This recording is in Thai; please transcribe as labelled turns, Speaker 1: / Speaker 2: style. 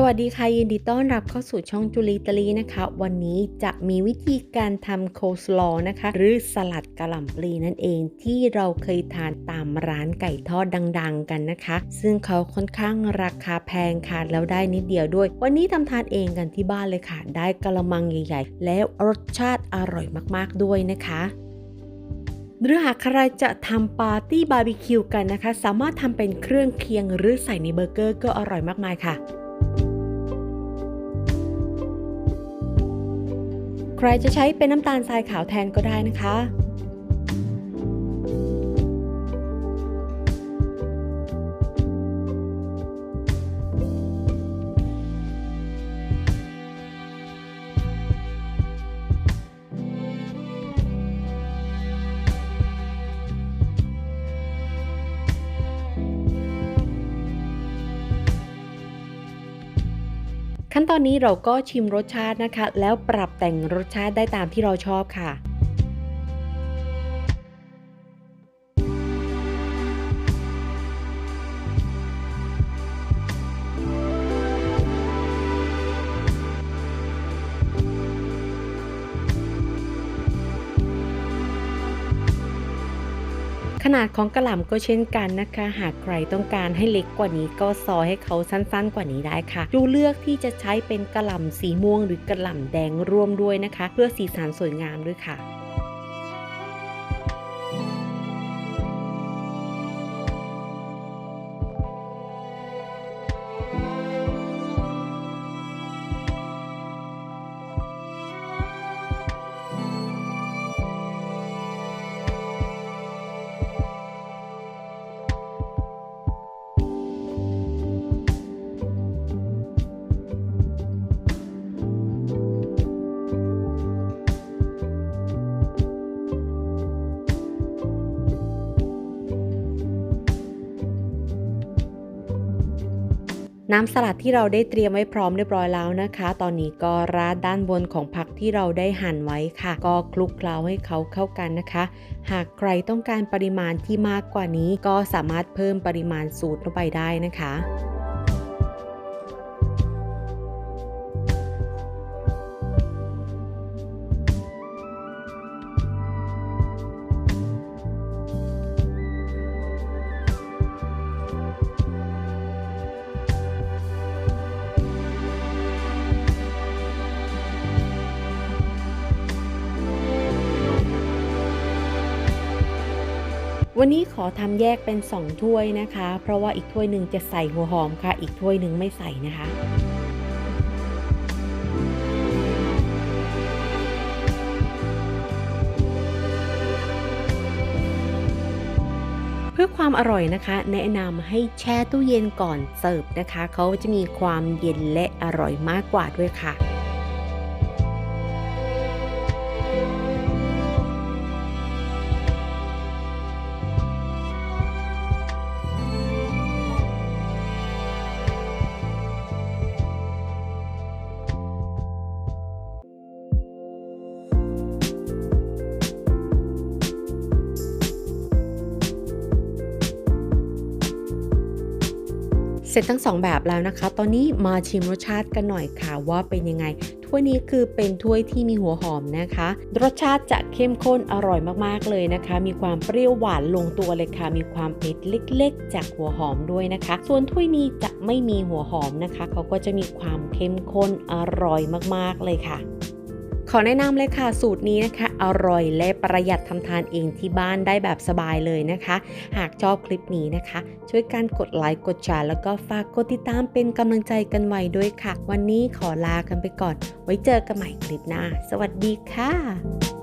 Speaker 1: สวัสดีค่ะยินดีต้อนรับเข้าสู่ช่องจุลีตลีนะคะ วันนี้จะมีวิธีการทำโคสลอนะคะ หรือสลัดกะหล่ำปลีนั่นเองที่เราเคยทานตามร้านไก่ทอดดังๆ กันนะคะ ซึ่งเขาค่อนข้างราคาแพงค่ะแล้วได้นิดเดียวด้วย วันนี้ทำทานเองกันที่บ้านเลยค่ะ ได้กะละมังใหญ่ ๆ แล้วรสชาติอร่อยมากๆด้วยนะคะหรือหากใครจะทำปาร์ตี้บาร์บีคิวกันนะคะ สามารถทำเป็นเครื่องเคียงหรือใส่ในเบอร์เกอร์ก็อร่อยมากมายค่ะ ใครจะใช้เป็นน้ำตาลทรายขาวแทนก็ได้นะคะ ขั้นตอนนี้เราก็ชิมรสชาตินะคะ แล้วปรับแต่งรสชาติได้ตามที่เราชอบค่ะ นาดของกระหล่ำก็เช่นกันนะคะ หากใครต้องการให้เล็กกว่านี้ก็ซอยให้เขาสั้นๆ กว่านี้ได้ค่ะ ดูเลือกที่จะใช้เป็นกระหล่ำสีม่วงหรือกระหล่ำแดงร่วมด้วยนะคะ เพื่อสีสันสวยงามด้วยค่ะ น้ำสลัดที่เราได้เตรียมไว้พร้อมเรียบร้อยแล้วนะคะ ตอนนี้ก็ราดด้านบนของผักที่เราได้หั่นไว้ค่ะ ก็คลุกเคล้าให้เขาเข้ากันนะคะ หากใครต้องการปริมาณที่มากกว่านี้ ก็สามารถเพิ่มปริมาณสูตรลงไปได้นะคะ วันนี้ขอทำแยกเป็น 2 ถ้วยนะคะ เพราะว่าอีกถ้วยหนึ่งจะใส่หัวหอมค่ะ อีกถ้วยหนึ่งไม่ใส่นะคะเพื่อความอร่อยนะคะ แนะนำให้แช่ตู้เย็นก่อนเสิร์ฟนะคะ เขาจะมีความเย็นและอร่อยมากกว่าด้วยค่ะ ร็จทั้งสองแบบแล้วนะคะ ตอนนี้มาชิมรสชาติกันหน่อยค่ะว่าเป็นยังไง ถ้วยนี้คือเป็นถ้วยที่มีหัวหอมนะคะ รสชาติจะเข้มข้นอร่อยมากๆเลยนะคะ มีความเปรี้ยวหวานลงตัวเลยค่ะ มีความเผ็ดเล็กๆ จากหัวหอมด้วยนะคะ ส่วนถ้วยนี้จะไม่มีหัวหอมนะคะ เขาก็จะมีความเข้มข้นอร่อยมากๆเลยค่ะ ขอแนะนำเลยค่ะสูตรนี้นะคะ อร่อยและประหยัดทำทานเองที่บ้านได้แบบสบายเลยนะคะ หากชอบคลิปนี้นะคะ ช่วยกันกดไลค์กดแชร์แล้วก็ฝากกดติดตามเป็นกำลังใจกันไว้ด้วยค่ะ วันนี้ขอลากันไปก่อน ไว้เจอกันใหม่คลิปหน้า สวัสดีค่ะ